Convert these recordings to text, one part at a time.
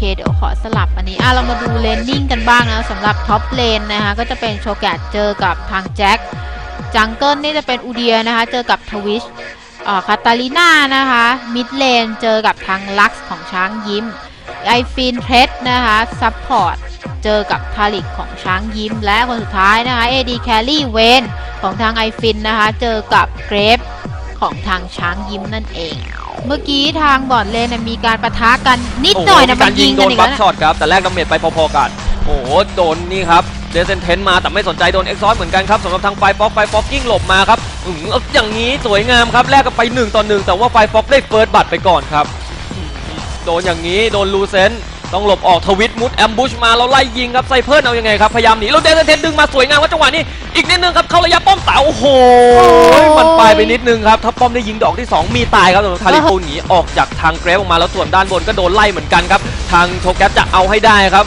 คเดี๋ยวขอสลับอันนี้อะเรามาดูเลนนิ่งกันบ้างนะสำหรับท็อปเลนนะคะก็จะเป็นโชแกตเจอกับทางแจ็คจังเกิลนี่จะเป็นอูเดียนะคะเจอกับทวิชคาตาลิน่านะคะมิดเลนเจอกับทางลักซ์ของช้างยิ้มไอฟินเทรดนะคะซัพพอร์ตเจอกับทาริกของช้างยิ้มและคนสุดท้ายนะคะเอดีแคลรี่เวนของทางไอฟินนะคะเจอกับเกรฟ ของทางช้างยิ้มนั่นเอง เมื่อกี้ทางบอร์ดเลนนะมีการประทะกันนิดหน่อยนะโโมีมักานรยิยิงงโดกันนอีกบัแล้วคนะช็อตครับแต่แรกดาเมจไปพอๆกันโอ้โหโดนนี่ครับเดซเซนเทนมาแต่ไม่สนใจโดนเอ็กซอสเหมือนกันครับสำหรับทางไฟฟอกไฟฟอกกิ้งหลบมาครับอืมเอาอย่างนี้สวยงามครับแลกกันไป1ต่อ1แต่ว่าไฟฟอกได้เฟิร์สบัตรไปก่อนครับอืมโดนอย่างนี้โดนลูเซน ต้องหลบออกทวิตมุดแอมบูชมาแล้วไล่ยิงครับไซเพิร์นเอายังไงครับพยายามหนีแล้วเดซเซนเทนดึงมาสวยงามว่าจังหวะนี้อีกนิดนึงครับเข้าระยะป้อมเต๋าโอ้โหมันไปไปนิดนึงครับถ้าป้อมได้ยิงดอกที่สองมีตายครับสำหรับทาริปูหนีออกจากทางเกรฟออกมาแล้วส่วนด้านบนก็โดนไล่เหมือนกันครับทางโชแกสจะเอาให้ได้ครับ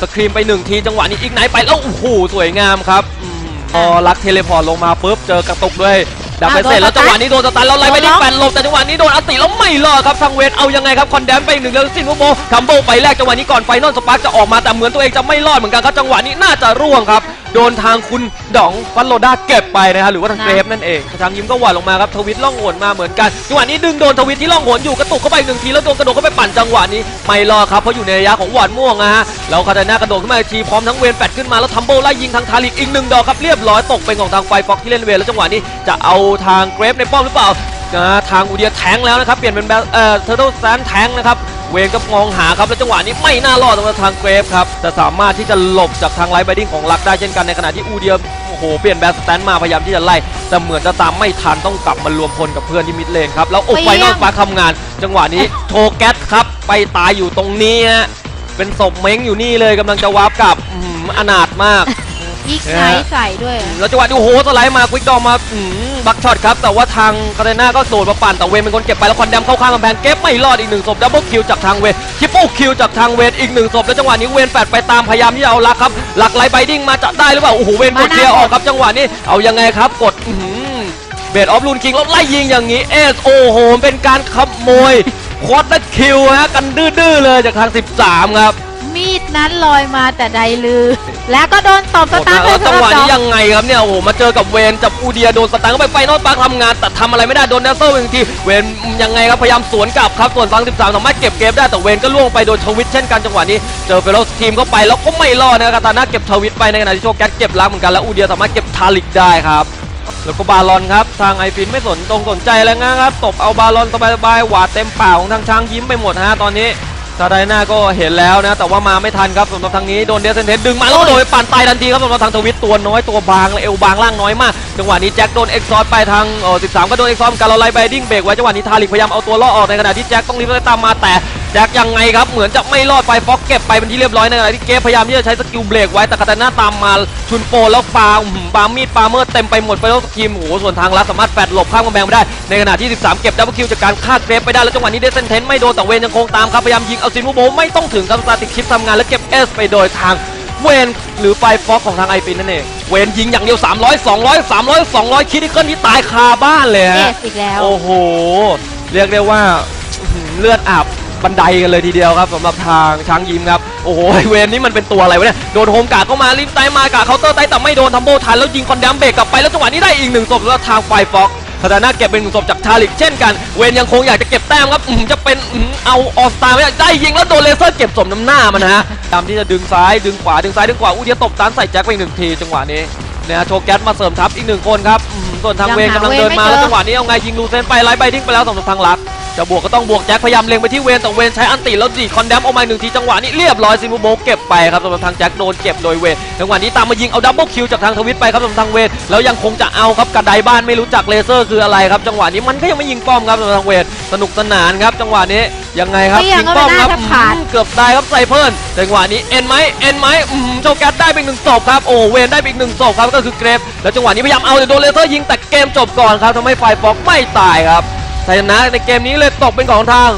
สครีมไปหนึ่งทีจังหวะนี้อีกไหนไปแล้วโอ้โหสวยงามครับอืมพอลักเทเลพอร์ตลงมาปุ๊บเจอกระตุกด้วย ดับเบิลเซนแล้วจังหวะนี้โดนสตันแล้วไล่ไปที่แฟนหลบแต่จังหวะนี้โดนอัลติแล้วไม่รอดครับทางเวทเอายังไงครับคอนแดมไปอีกหนึ่งแล้วซินโวโบคัมโบไปแรกจังหวะนี้ก่อนไฟนอลสปาร์กจะออกมาแต่เหมือนตัวเองจะไม่รอดเหมือนกันครับจังหวะนี้น่าจะร่วงครับโดนทางคุณดองฟันโลด้าเก็บไปนะฮะหรือว่าทางเกรฟนั่นเองทางยิ้มก็หวานลงมาครับทวิตล่องหนมาเหมือนกันจังหวะนี้ดึงโดนทวิตที่ล่องหนอยู่กระตุกเข้าไปหนึ่งทีแล้วโดนกระโดดเข้าไปปั่นจังหวะนี้ไม่รอครับเพราะอยู่ในระยะของหวานม่วงนะฮะแล้วคาตาน่ากระโดดขึ้นมาทีพร้อมทั้งเวนแปดขึ้นมาแล้วทัมโบไล่ยิงทางทาริกอีกหนึ่งดอกครับเรียบร้อยตกเป็นของทางไฟฟ็อกที่เล่นเวนแล้วจังหวะนี้จะเอาทางเกรฟในป้อมหรือเปล่านะทางอูเดียแทงแล้วนะครับเปลี่ยนเป็นเอ่อเทอร์เทลแซนแทงนะครับ เวนก็มองหาครับแล้วจังหวะนี้ไม่น่ารอดสำหรับทางเกรฟครับแต่สามารถที่จะหลบจากทางไลท์ไบดิ้งของลักได้เช่นกันในขณะที่อูเดียโอ้โหเปลี่ยนแบสแตนมาพยายามที่จะไล่แต่เหมือนจะตามไม่ทันต้องกลับมารวมพลกับเพื่อนที่มิดเลนครับแล้วโอ้ไฟนอลฟ้าทำงาน จังหวะนี้โทแกสครับไปตายอยู่ตรงนี้ฮะเป็นศพเม้งอยู่นี่เลยกำลังจะวาร์ปกลับอนาถมาก อีกไนท์ใส่ด้วยอะแล้วจังหวะนี้โอ้โหสไลด์มาควิกดอมมาอืมบักช็อตครับ แต่ว่าทางคาเรน่าก็โดดมาปั่นแต่เวนเป็นคนเก็บไปแล้วคอนแดมเข้าข้างกำแพงเก็บไม่รอดอีกหนึ่งศพดับเบิลคิวจากทางเวนทริปเปิลคิวจากทางเวนอีกหนึ่งศพแล้วจังหวะนี้เวนแปดไปตามพยายามที่จะเอาลักครับหลักไลท์ไบดิ้งมาจะได้หรือเปล่าโอ้โหเวนกดเคลียร์ออกครับจังหวะนี้เอายังไงครับกดอื้อหือเบดออฟลูนคิงแล้วไล่ยิงอย่างนี้เอสโอ้โหเป็นการขโมยควอเตอร์คิวฮะกันดื้อๆเลยจากทาง 13 ครับ มีดนั้นลอยมาแต่ใดลือ แล้วก็โดนตบสโหดตาร์มากทแล้วเลยจังหวะสำรับนี้ดอกยังไงครับเนี่ยโอ้โหมาเจอกับเวนจับอูเดียโดนสตันเข้าไปไฟนอลปาร์คทำงานแต่ทำอะไรไม่ได้โดนเนสเซอร์หนึ่งทีเวนยังไงครับพยายามสวนกลับครับส่วนฟัง13สามารถเก็บเกมได้แต่เวนก็ล่วงไปโดนทวิตเช่นกันจังหวะนี้เจอเฟโลสทีมเข้าไปแล้วก็ไม่รอดนะครับตาน่าเก็บทวิตไปในขณะที่โชแกสเก็บล้างเหมือนกันแล้วอูเดียสามารถเก็บทาลิกได้ครับแล้วก็บาลอนครับ ทางไอฟินไม่สนตรงสนใจอะไรนะครับ ตบเอาบาลอนสบายๆ หวาดเต็มเปล่าของทางช้างยิ้มไปหมดฮะตอนนี้ ซาไดนาก็เห็นแล้วนะ แต่ว่ามาไม่ทันครับสำหรับทางนี้โดนเดซเซนเทนดึงมาแล้วก็โดนปั่นตายทันทีครับสำหรับทางทวิตตัวน้อยตัวบางและเอวบางล่างน้อยมาก จังหวะนี้แจ็คโดนเอ็กซอร์ไปทางเออ13 ก็โดนเอ็กซอร์การเราไล่ไปดิ้งเบรกไว้จังหวะนี้ทาริกพยายามเอาตัวล่อออกในขณะที่แจ็คต้องรีบไล่ตามมาแต่ แจ็คยังไงครับเหมือนจะไม่รอดไปฟ็อกเก็บไปเป็นที่เรียบร้อยในขณะที่เกฟพยายามที่จะใช้สกิลเบรกไว้แต่คาตาน่าตามมาชุนโปแล้วปาอื้อหือปามีดปาเมื่อเต็มไปหมดไปแล้วสกิมโอ้โหส่วนทางลัดสามารถแฟดหลบข้ามกำแพงไปได้ในขณะที่ 13 เก็บดับเบิลคิวจากการฆ่าเกรฟไปได้แล้วจังหวะนี้เดซเซนเทนไม่โดนแต่เวนยังคงตามครับพยายามยิงเอาซินวูโบไม่ต้องถึงครับสตาติกชิปทำงานและเก็บเอสไปโดยทางเวนหรือไฟฟ็อกของทางไอฟินนั่นเองเวนยิงอย่างเดียว 300 200 300 200 คิดนี่ก็นี่ตายคาบ้านเลยเอฮะสอีกแล้วโอ้โห เรียกได้ว่าอื้อหือเลือดอาบ บันไดกันเลยทีเดียวครับสำหรับทางช้างยิ้มครับโอ้โหเวนนี่มันเป็นตัวอะไรวะเนี่ยโดนโฮมกาเข้ามาริมไตมากาเคาน์เตอร์ไตแต่ไม่โดนทัมโบทันแล้วยิงคอนแดมเบรกกลับไปแล้วจังหวะนี้ได้อีกหนึ่งศพแล้วทางไฟฟ็อกคาตาน่าเก็บเป็นหนึ่งศพจากทาริกเช่นกัน เวนยังคงอยากจะเก็บแต้มครับอือจะเป็นอือเอาออสตาไม่ได้ได้ยิงแล้วโดนเลเซอร์เก็บสมน้ำหน้ามันฮะตามที่จะดึงซ้ายดึงขวาดึงซ้ายดึงขวาอูเดียตบตานใส่แจ็คไปหนึ่งทีจังหวะนี้เนี่ยโชว์แก๊สมาเสริมทัพอีกหนึ่งคนครับส่วนทางเวนกำลังเดินมาแล้วจังหวะนี้เอาไงยิงลูเซนไปไล่ใบทิ้งไปแล้วสำหรับทางลัก จะบวกก็ต้องบวกแจ็คพยายามเล็งไปที่เวนแต่เวนใช้อันติแล้วดีดคอนแดมออกมาหนึ่งทีจังหวะนี้เรียบร้อยซิมูโบเก็บไปครับสำหรับทางแจ็คโดนเก็บโดยเวนจังหวะนี้ตามมายิงเอาดับเบิลคิวจากทางทวิตไปครับสำหรับทางเวนแล้วยังคงจะเอาครับกระไดบ้านไม่รู้จักเลเซอร์คืออะไรครับ จังหวะนี้มันก็ยังไม่ยิงป้อมครับสำหรับทางเวนสนุกสนานครับ จังหวะนี้ยังไงครับเปรี้ยงยิงป้อมครับเข้าไปหน้าแทบขาดอืมเกือบตายครับไซเพิร์นจังหวะนี้เอ็นไหมเอ็นไหมอืมโจแกสได้ไปอีกหนึ่งศพครับโอ้เวนได้ไปอีกหนึ่งศพครับก็คือเกรฟแล้วจังหวะนี้พยายามเอาแต่โดนเลเซอร์ยิงแต่เกมจบก่อนครับทำให้ไฟฟอกไม่ตายครับชัย ชนะในเกมนี้เลยตกเป็นของทาง